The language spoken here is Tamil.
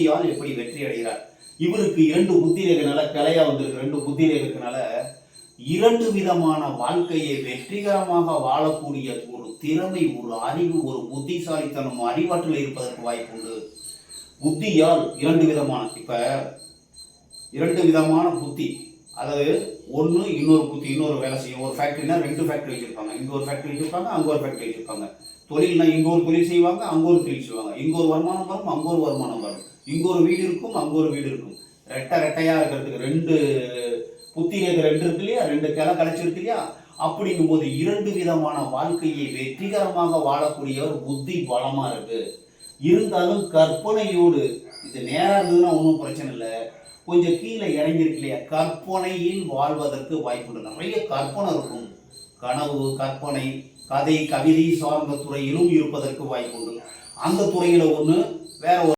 புத்தியால் எப்படி வெற்றி அடைகிறார்? இவருக்கு இரண்டு புத்தி ரேகனால கிளையா வந்திருக்கு. ரெண்டு புத்திரேகனால இரண்டு விதமான வாழ்க்கையை வெற்றிகரமாக வாழக்கூடிய ஒரு திறமை ஒரு அறிவு ஒரு புத்திசாலித்தனம் அறிவாற்றல் இருப்பதற்கு வாய்ப்பு உண்டு. புத்தியால் இரண்டு விதமான இப்ப இரண்டு விதமான புத்தி. அதாவது ஒன்று இன்னொரு புத்தி இன்னொரு வேலை செய்யும். ஒரு ஃபேக்ட்ரினா ரெண்டு ஃபேக்ட்ரி வச்சிருப்பாங்க. இங்க ஒரு ஃபேக்ட்ரி வச்சிருப்பாங்க அங்க ஒரு ஃபேக்ட்ரி வச்சிருப்பாங்க. தொழில்னா இங்க ஒரு தொழில் செய்வாங்க அங்க ஒரு தொழில் செய்வாங்க. இங்க ஒரு வருமானம் வரும் அங்க ஒரு வருமானம் வரும் இங்கே ஒரு வீடு இருக்கும் அங்கே ஒரு வீடு இருக்கும். ரெட்டை ரெட்டையாக இருக்கிறதுக்கு ரெண்டு புத்தி ரெண்டு இருக்கு இல்லையா? ரெண்டு கிளை கலைச்சிருக்கு இல்லையா? அப்படிங்கும்போது இரண்டு விதமான வாழ்க்கையை வெற்றிகரமாக வாழக்கூடியவர் புத்தி பலமாக இருக்கு. இருந்தாலும் கற்பனையோடு இது நேரம் இருந்ததுன்னா ஒன்றும் பிரச்சனை இல்லை. கொஞ்சம் கீழே இறங்கியிருக்கு இல்லையா? கற்பனையில் வாழ்வதற்கு வாய்ப்புண்டு நிறைய கற்பனை இருக்கும். கனவு கற்பனை கதை கவிதை சார்ந்த துறையிலும் இருப்பதற்கு வாய்ப்புண்டு அந்த துறையில் ஒன்று வேற ஒரு